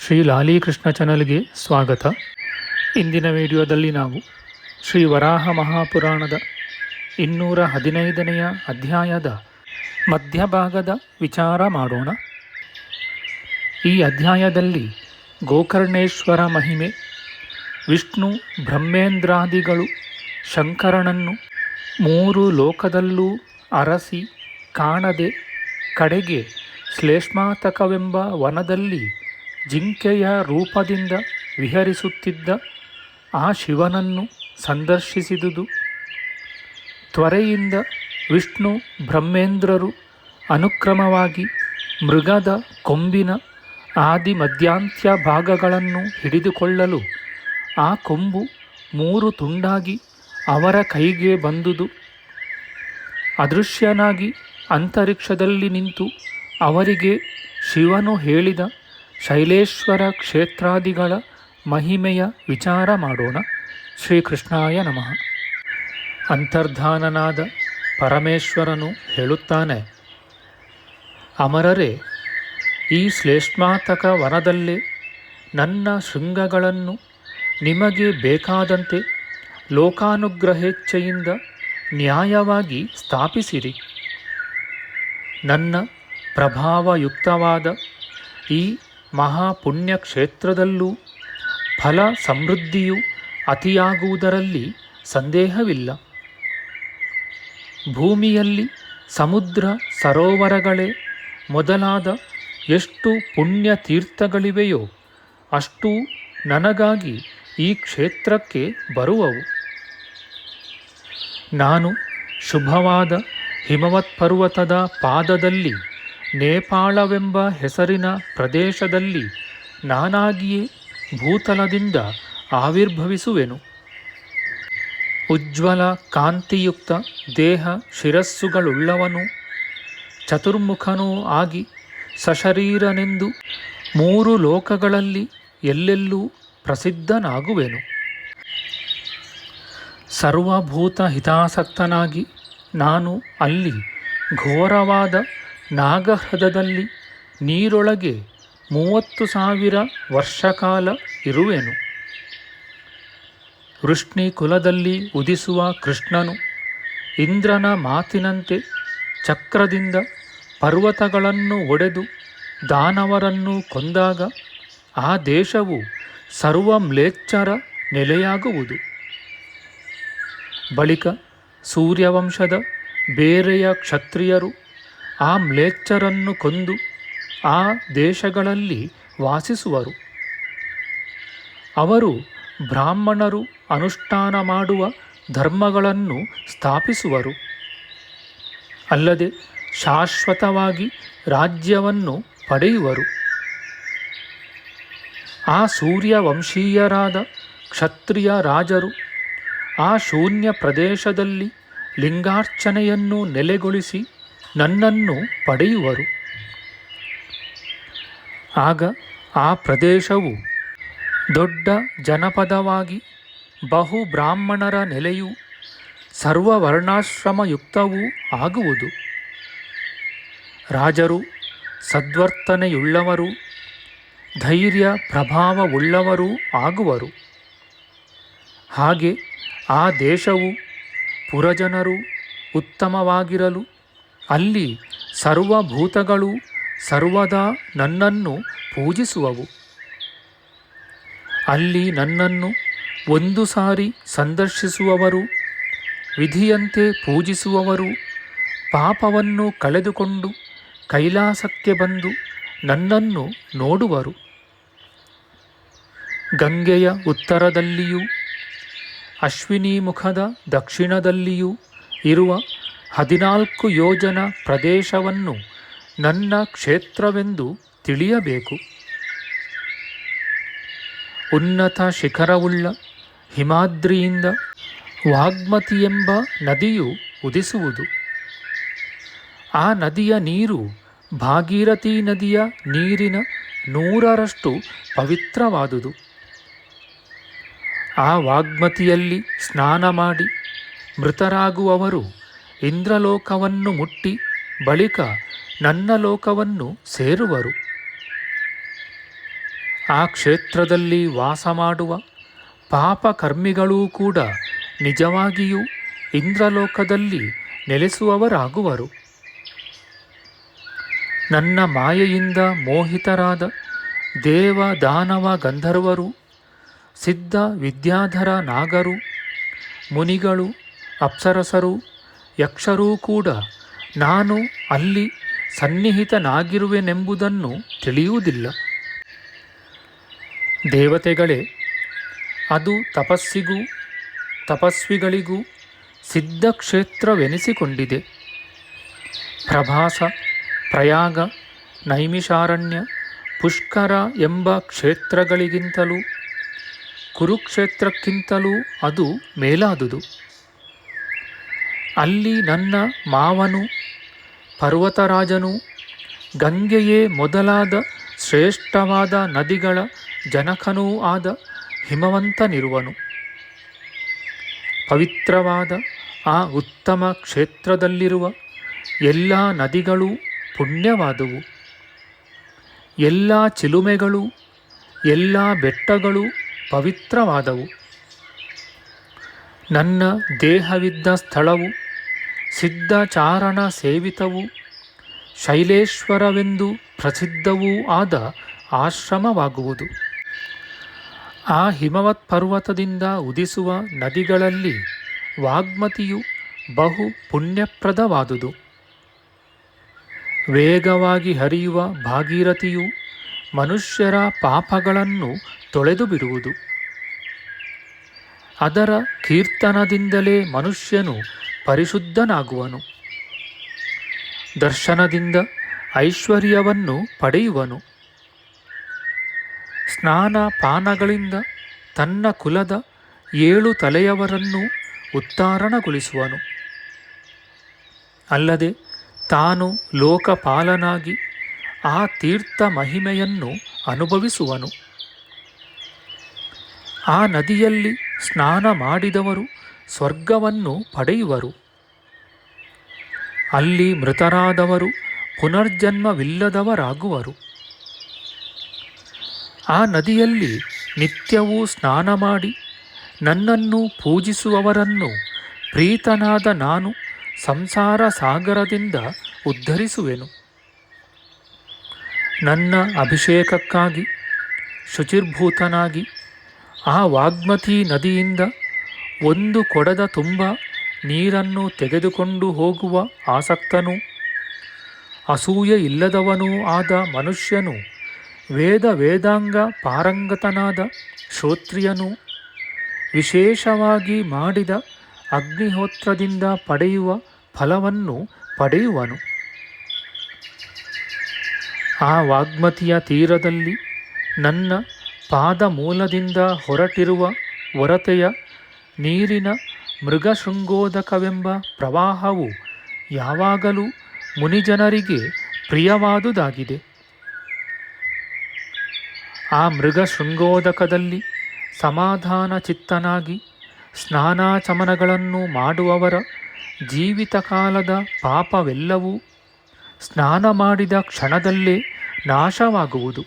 ಶ್ರೀ ಲಾಲೀಕೃಷ್ಣ ಚಾನಲ್ಗೆ ಸ್ವಾಗತ. ಇಂದಿನ ವಿಡಿಯೋದಲ್ಲಿ ನಾವು ಶ್ರೀ ವರಾಹ ಮಹಾಪುರಾಣದ ಇನ್ನೂರ ಹದಿನೈದನೆಯ ಅಧ್ಯಾಯದ ಮಧ್ಯಭಾಗದ ವಿಚಾರ ಮಾಡೋಣ. ಈ ಅಧ್ಯಾಯದಲ್ಲಿ ಗೋಕರ್ಣೇಶ್ವರ ಮಹಿಮೆ, ವಿಷ್ಣು ಬ್ರಹ್ಮೇಂದ್ರಾದಿಗಳು ಶಂಕರನನ್ನು ಮೂರು ಲೋಕದಲ್ಲೂ ಅರಸಿ ಕಾಣದೆ ಕಡೆಗೆ ಶ್ಲೇಷ್ಮಾತಕವೆಂಬ ವನದಲ್ಲಿ ಜಿಂಕೆಯ ರೂಪದಿಂದ ವಿಹರಿಸುತ್ತಿದ್ದ ಆ ಶಿವನನ್ನು ಸಂದರ್ಶಿಸಿದುದು. ತ್ವರೆಯಿಂದ ವಿಷ್ಣು ಬ್ರಹ್ಮೇಂದ್ರರು ಅನುಕ್ರಮವಾಗಿ ಮೃಗದ ಕೊಂಬಿನ ಆದಿ ಮಧ್ಯಾಂತ್ಯ ಭಾಗಗಳನ್ನು ಹಿಡಿದುಕೊಳ್ಳಲು ಆ ಕೊಂಬು ಮೂರು ತುಂಡಾಗಿ ಅವರ ಕೈಗೆ ಬಂದುದು. ಅದೃಶ್ಯನಾಗಿ ಅಂತರಿಕ್ಷದಲ್ಲಿ ನಿಂತು ಅವರಿಗೆ ಶಿವನು ಹೇಳಿದ ಶೈಲೇಶ್ವರ ಕ್ಷೇತ್ರಾದಿಗಳ ಮಹಿಮೆಯ ವಿಚಾರ ಮಾಡೋಣ. ಶ್ರೀಕೃಷ್ಣಾಯ ನಮಃ. ಅಂತರ್ಧಾನನಾದ ಪರಮೇಶ್ವರನು ಹೇಳುತ್ತಾನೆ, ಅಮರರೇ, ಈ ಶ್ಲೇಷ್ಮಾತಕ ವನದಲ್ಲೇ ನನ್ನ ಶೃಂಗಗಳನ್ನು ನಿಮಗೆ ಬೇಕಾದಂತೆ ಲೋಕಾನುಗ್ರಹೇಚ್ಛೆಯಿಂದ ನ್ಯಾಯವಾಗಿ ಸ್ಥಾಪಿಸಿರಿ. ನನ್ನ ಪ್ರಭಾವಯುಕ್ತವಾದ ಈ ಮಹಾಪುಣ್ಯ ಕ್ಷೇತ್ರದಲ್ಲೂ ಫಲ ಸಮೃದ್ಧಿಯು ಅತಿಯಾಗುವುದರಲ್ಲಿ ಸಂದೇಹವಿಲ್ಲ. ಭೂಮಿಯಲ್ಲಿ ಸಮುದ್ರ ಸರೋವರಗಳೇ ಮೊದಲಾದ ಎಷ್ಟು ಪುಣ್ಯ ತೀರ್ಥಗಳಿವೆಯೋ ಅಷ್ಟೂ ನನಗಾಗಿ ಈ ಕ್ಷೇತ್ರಕ್ಕೆ ಬರುವವು. ನಾನು ಶುಭವಾದ ಹಿಮವತ್ಪರ್ವತದ ಪಾದದಲ್ಲಿ ನೇಪಾಳವೆಂಬ ಹೆಸರಿನ ಪ್ರದೇಶದಲ್ಲಿ ನಾನಾಗಿಯೇ ಭೂತಲದಿಂದ ಆವಿರ್ಭವಿಸುವೆನು. ಉಜ್ವಲ ಕಾಂತಿಯುಕ್ತ ದೇಹ ಶಿರಸ್ಸುಗಳುಳ್ಳವನು ಚತುರ್ಮುಖನೂ ಆಗಿ ಸಶರೀರನೆಂದು ಮೂರು ಲೋಕಗಳಲ್ಲಿ ಎಲ್ಲೆಲ್ಲೂ ಪ್ರಸಿದ್ಧನಾಗುವೆನು. ಸರ್ವಭೂತ ಹಿತಾಸಕ್ತನಾಗಿ ನಾನು ಅಲ್ಲಿ ಘೋರವಾದ ನಾಗಹೃದದಲ್ಲಿ ನೀರೊಳಗೆ ಮೂವತ್ತು ಸಾವಿರ ವರ್ಷಕಾಲ ಇರುವೆನು. ವೃಷ್ಣಿ ಕುಲದಲ್ಲಿ ಉದಿಸುವ ಕೃಷ್ಣನು ಇಂದ್ರನ ಮಾತಿನಂತೆ ಚಕ್ರದಿಂದ ಪರ್ವತಗಳನ್ನು ಒಡೆದು ದಾನವರನ್ನು ಕೊಂದಾಗ ಆ ದೇಶವು ಸರ್ವ ಮ್ಲೇಚ್ಛರ ನೆಲೆಯಾಗುವುದು. ಬಳಿಕ ಸೂರ್ಯವಂಶದ ಬೇರೆಯ ಕ್ಷತ್ರಿಯರು ಆ ಮ್ಲೇಚ್ಛರನ್ನು ಕೊಂದು ಆ ದೇಶಗಳಲ್ಲಿ ವಾಸಿಸುವರು. ಅವರು ಬ್ರಾಹ್ಮಣರು ಅನುಷ್ಠಾನ ಮಾಡುವ ಧರ್ಮಗಳನ್ನು ಸ್ಥಾಪಿಸುವರು. ಅಲ್ಲದೆ ಶಾಶ್ವತವಾಗಿ ರಾಜ್ಯವನ್ನು ಪಡೆಯುವರು. ಆ ಸೂರ್ಯವಂಶೀಯರಾದ ಕ್ಷತ್ರಿಯ ರಾಜರು ಆ ಶೂನ್ಯ ಪ್ರದೇಶದಲ್ಲಿ ಲಿಂಗಾರ್ಚನೆಯನ್ನು ನೆಲೆಗೊಳಿಸಿ ನನ್ನನ್ನು ಪಡೆಯುವರು. ಆಗ ಆ ಪ್ರದೇಶವು ದೊಡ್ಡ ಜನಪದವಾಗಿ ಬಹು ಬ್ರಾಹ್ಮಣರ ನೆಲೆಯೂ ಸರ್ವವರ್ಣಾಶ್ರಮಯುಕ್ತವೂ ಆಗುವುದು. ರಾಜರು ಸದ್ವರ್ತನೆಯುಳ್ಳವರು ಧೈರ್ಯ ಪ್ರಭಾವವುಳ್ಳವರೂ ಆಗುವರು. ಹಾಗೆ ಆ ದೇಶವು ಪುರಜನರು ಉತ್ತಮವಾಗಿರಲು ಅಲ್ಲಿ ಸರ್ವಭೂತಗಳು ಸರ್ವದಾ ನನ್ನನ್ನು ಪೂಜಿಸುವವು. ಅಲ್ಲಿ ನನ್ನನ್ನು ಒಂದು ಸಾರಿ ಸಂದರ್ಶಿಸುವವರು, ವಿಧಿಯಂತೆ ಪೂಜಿಸುವವರು, ಪಾಪವನ್ನು ಕಳೆದುಕೊಂಡು ಕೈಲಾಸಕ್ಕೆ ಬಂದು ನನ್ನನ್ನು ನೋಡುವರು. ಗಂಗೆಯ ಉತ್ತರದಲ್ಲಿಯೂ, ಅಶ್ವಿನಿ ಮುಖದ ದಕ್ಷಿಣದಲ್ಲಿಯೂ ಇರುವ ಹದಿನಾಲ್ಕು ಯೋಜನ ಪ್ರದೇಶವನ್ನು ನನ್ನ ಕ್ಷೇತ್ರವೆಂದು ತಿಳಿಯಬೇಕು. ಉನ್ನತ ಶಿಖರವುಳ್ಳ ಹಿಮಾದ್ರಿಯಿಂದ ವಾಗ್ಮತಿ ಎಂಬ ನದಿಯು ಉದಿಸುವುದು. ಆ ನದಿಯ ನೀರು ಭಾಗೀರಥಿ ನದಿಯ ನೀರಿನ ನೂರರಷ್ಟು ಪವಿತ್ರವಾದುದು. ಆ ವಾಗ್ಮತಿಯಲ್ಲಿ ಸ್ನಾನ ಮಾಡಿ ಮೃತರಾಗುವವರು ಇಂದ್ರಲೋಕವನ್ನು ಮುಟ್ಟಿ ಬಳಿಕ ನನ್ನ ಲೋಕವನ್ನು ಸೇರುವರು. ಆ ಕ್ಷೇತ್ರದಲ್ಲಿ ವಾಸ ಮಾಡುವ ಪಾಪಕರ್ಮಿಗಳೂ ಕೂಡ ನಿಜವಾಗಿಯೂ ಇಂದ್ರಲೋಕದಲ್ಲಿ ನೆಲೆಸುವವರಾಗುವರು. ನನ್ನ ಮಾಯೆಯಿಂದ ಮೋಹಿತರಾದ ದೇವ ದಾನವ ಗಂಧರ್ವರು, ಸಿದ್ಧ ವಿದ್ಯಾಧರ ನಾಗರು, ಮುನಿಗಳು, ಅಪ್ಸರಸರು ಯಕ್ಷರೂ ಕೂಡ ನಾನು ಅಲ್ಲಿ ಸನ್ನಿಹಿತನಾಗಿರುವೆನೆಂಬುದನ್ನು ತಿಳಿಯುವುದಿಲ್ಲ. ದೇವತೆಗಳೇ, ಅದು ತಪಸ್ಸಿಗೂ, ತಪಸ್ವಿಗಳಿಗೂ ಸಿದ್ಧಕ್ಷೇತ್ರವೆನಿಸಿಕೊಂಡಿದೆ. ಪ್ರಭಾಸ, ಪ್ರಯಾಗ, ನೈಮಿಷಾರಣ್ಯ, ಪುಷ್ಕರ ಎಂಬ ಕ್ಷೇತ್ರಗಳಿಗಿಂತಲೂ, ಕುರುಕ್ಷೇತ್ರಕ್ಕಿಂತಲೂ ಅದು ಮೇಲಾದುದು. ಅಲ್ಲಿ ನನ್ನ ಮಾವನು, ಪರ್ವತರಾಜನು, ಗಂಗೆಯೇ ಮೊದಲಾದ ಶ್ರೇಷ್ಠವಾದ ನದಿಗಳ ಜನಕನೂ ಆದ ಹಿಮವಂತನಿರುವನು. ಪವಿತ್ರವಾದ ಆ ಉತ್ತಮ ಕ್ಷೇತ್ರದಲ್ಲಿರುವ ಎಲ್ಲ ನದಿಗಳೂ ಪುಣ್ಯವಾದವು. ಎಲ್ಲ ಚಿಲುಮೆಗಳು, ಎಲ್ಲ ಬೆಟ್ಟಗಳು ಪವಿತ್ರವಾದವು. ನನ್ನ ದೇಹವಿದ್ದ ಸ್ಥಳವು ಸಿದ್ಧಚಾರಣ ಸೇವಿತವು, ಶೈಲೇಶ್ವರವೆಂದು ಪ್ರಸಿದ್ಧವೂ ಆದ ಆಶ್ರಮವಾಗುವುದು. ಆ ಹಿಮವತ್ ಪರ್ವತದಿಂದ ಉದಿಸುವ ನದಿಗಳಲ್ಲಿ ವಾಗ್ಮತಿಯು ಬಹು ಪುಣ್ಯಪ್ರದವಾದುದು. ವೇಗವಾಗಿ ಹರಿಯುವ ಭಾಗೀರಥಿಯು ಮನುಷ್ಯರ ಪಾಪಗಳನ್ನು ತೊಳೆದು ಬಿಡುವುದು. ಅದರ ಕೀರ್ತನದಿಂದಲೇ ಮನುಷ್ಯನು ಪರಿಶುದ್ಧನಾಗುವನು. ದರ್ಶನದಿಂದ ಐಶ್ವರ್ಯವನ್ನು ಪಡೆಯುವನು. ಸ್ನಾನ ಪಾನಗಳಿಂದ ತನ್ನ ಕುಲದ ಏಳು ತಲೆಯವರನ್ನು ಉತ್ತಾರಣಗೊಳಿಸುವನು. ಅಲ್ಲದೆ ತಾನು ಲೋಕಪಾಲನಾಗಿ ಆ ತೀರ್ಥ ಮಹಿಮೆಯನ್ನು ಅನುಭವಿಸುವನು. ಆ ನದಿಯಲ್ಲಿ ಸ್ನಾನ ಮಾಡಿದವರು ಸ್ವರ್ಗವನ್ನು ಪಡೆಯುವರು. ಅಲ್ಲಿ ಮೃತರಾದವರು ಪುನರ್ಜನ್ಮವಿಲ್ಲದವರಾಗುವರು. ಆ ನದಿಯಲ್ಲಿ ನಿತ್ಯವೂ ಸ್ನಾನ ಮಾಡಿ ನನ್ನನ್ನು ಪೂಜಿಸುವವರನ್ನು ಪ್ರೀತನಾದ ನಾನು ಸಂಸಾರ ಸಾಗರದಿಂದ ಉದ್ಧರಿಸುವೆನು. ನನ್ನ ಅಭಿಷೇಕಕ್ಕಾಗಿ ಶುಚಿರ್ಭೂತನಾಗಿ ಆ ವಾಗ್ಮತಿ ನದಿಯಿಂದ ಒಂದು ಕೊಡದ ತುಂಬ ನೀರನ್ನು ತೆಗೆದುಕೊಂಡು ಹೋಗುವ ಆಸಕ್ತನು. ಅಸೂಯೆ ಇಲ್ಲದವನೂ ಆದ ಮನುಷ್ಯನು, ವೇದ ವೇದಾಂಗ ಪಾರಂಗತನಾದ ಶ್ರೋತ್ರಿಯನು ವಿಶೇಷವಾಗಿ ಮಾಡಿದ ಅಗ್ನಿಹೋತ್ರದಿಂದ ಪಡೆಯುವ ಫಲವನ್ನು ಪಡೆಯುವನು. ಆ ವಾಗ್ಮತಿಯ ತೀರದಲ್ಲಿ ನನ್ನ ಪಾದ ಮೂಲದಿಂದ ಹೊರಟಿರುವ ಹೊರತೆಯ ನೀರಿನ ಮೃಗಶೃಂಗೋದಕವೆಂಬ ಪ್ರವಾಹವು ಯಾವಾಗಲೂ ಮುನಿಜನರಿಗೆ ಪ್ರಿಯವಾದುದಾಗಿದೆ. ಆ ಮೃಗಶೃಂಗೋದಕದಲ್ಲಿ ಸಮಾಧಾನ ಚಿತ್ತನಾಗಿ ಸ್ನಾನಾಚಮನಗಳನ್ನು ಮಾಡುವವರ ಜೀವಿತ ಕಾಲದ ಪಾಪವೆಲ್ಲವೂ ಸ್ನಾನ ಮಾಡಿದ ಕ್ಷಣದಲ್ಲೇ ನಾಶವಾಗುವುದು.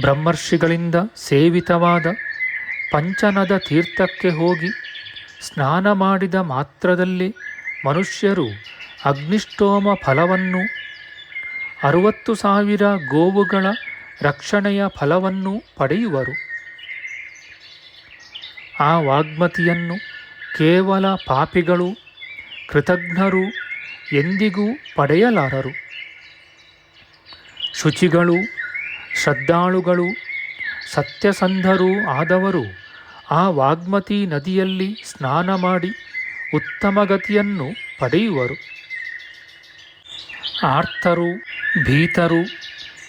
ಬ್ರಹ್ಮರ್ಷಿಗಳಿಂದ ಸೇವಿತವಾದ ಪಂಚನದ ತೀರ್ಥಕ್ಕೆ ಹೋಗಿ ಸ್ನಾನ ಮಾಡಿದ ಮಾತ್ರದಲ್ಲಿ ಮನುಷ್ಯರು ಅಗ್ನಿಷ್ಟೋಮ ಫಲವನ್ನು, ಅರುವತ್ತು ಸಾವಿರ ಗೋವುಗಳ ರಕ್ಷಣೆಯ ಫಲವನ್ನು ಪಡೆಯುವರು. ಆ ವಾಗ್ಮತಿಯನ್ನು ಕೇವಲ ಪಾಪಿಗಳು, ಕೃತಜ್ಞರು ಎಂದಿಗೂ ಪಡೆಯಲಾರರು. ಶುಚಿಗಳು, ಶ್ರದ್ಧಾಳುಗಳು, ಸತ್ಯಸಂಧರೂ ಆದವರು ಆ ವಾಗ್ಮತಿ ನದಿಯಲ್ಲಿ ಸ್ನಾನ ಮಾಡಿ ಉತ್ತಮ ಗತಿಯನ್ನು ಪಡೆಯುವರು. ಆರ್ತರು, ಭೀತರು,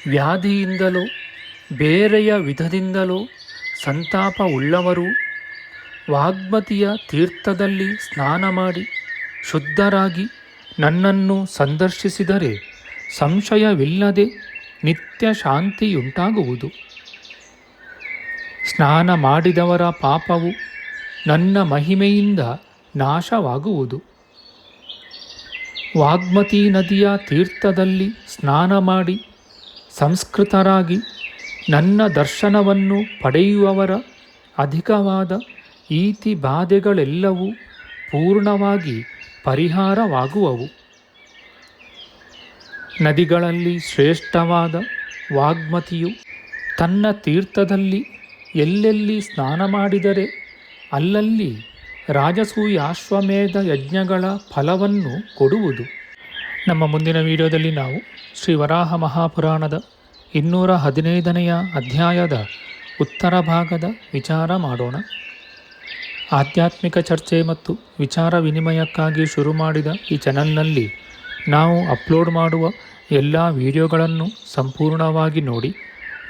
ವ್ಯಾಧಿಯಿಂದಲೋ, ಬೇರೆಯ ವಿಧದಿಂದಲೋ ಸಂತಾಪ ಉಳ್ಳವರು ವಾಗ್ಮತಿಯ ತೀರ್ಥದಲ್ಲಿ ಸ್ನಾನ ಮಾಡಿ ಶುದ್ಧರಾಗಿ ನನ್ನನ್ನು ಸಂದರ್ಶಿಸಿದರೆ ಸಂಶಯವಿಲ್ಲದೆ ನಿತ್ಯ ಶಾಂತಿಯುಂಟಾಗುವುದು. ಸ್ನಾನ ಮಾಡಿದವರ ಪಾಪವು ನನ್ನ ಮಹಿಮೆಯಿಂದ ನಾಶವಾಗುವುದು. ವಾಗ್ಮತಿ ನದಿಯ ತೀರ್ಥದಲ್ಲಿ ಸ್ನಾನ ಮಾಡಿ ಸಂಸ್ಕೃತರಾಗಿ ನನ್ನ ದರ್ಶನವನ್ನು ಪಡೆಯುವವರ ಅಧಿಕವಾದ ಈತಿ ಬಾಧೆಗಳೆಲ್ಲವೂ ಪೂರ್ಣವಾಗಿ ಪರಿಹಾರವಾಗುವವು. ನದಿಗಳಲ್ಲಿ ಶ್ರೇಷ್ಠವಾದ ವಾಗ್ಮತಿಯು ತನ್ನ ತೀರ್ಥದಲ್ಲಿ ಎಲ್ಲೆಲ್ಲಿ ಸ್ನಾನ ಮಾಡಿದರೆ ಅಲ್ಲಲ್ಲಿ ರಾಜಸೂಯಾಶ್ವಮೇಧ ಯಜ್ಞಗಳ ಫಲವನ್ನು ಕೊಡುವುದು. ನಮ್ಮ ಮುಂದಿನ ವಿಡಿಯೋದಲ್ಲಿ ನಾವು ಶ್ರೀ ವರಾಹ ಮಹಾಪುರಾಣದ ಇನ್ನೂರ ಹದಿನೈದನೆಯ ಅಧ್ಯಾಯದ ಉತ್ತರ ಭಾಗದ ವಿಚಾರ ಮಾಡೋಣ. ಆಧ್ಯಾತ್ಮಿಕ ಚರ್ಚೆ ಮತ್ತು ವಿಚಾರ ವಿನಿಮಯಕ್ಕಾಗಿ ಶುರು ಮಾಡಿದ ಈ ಚಾನಲ್ನಲ್ಲಿ ನಾವು ಅಪ್ಲೋಡ್ ಮಾಡುವ ಎಲ್ಲ ವಿಡಿಯೋಗಳನ್ನು ಸಂಪೂರ್ಣವಾಗಿ ನೋಡಿ.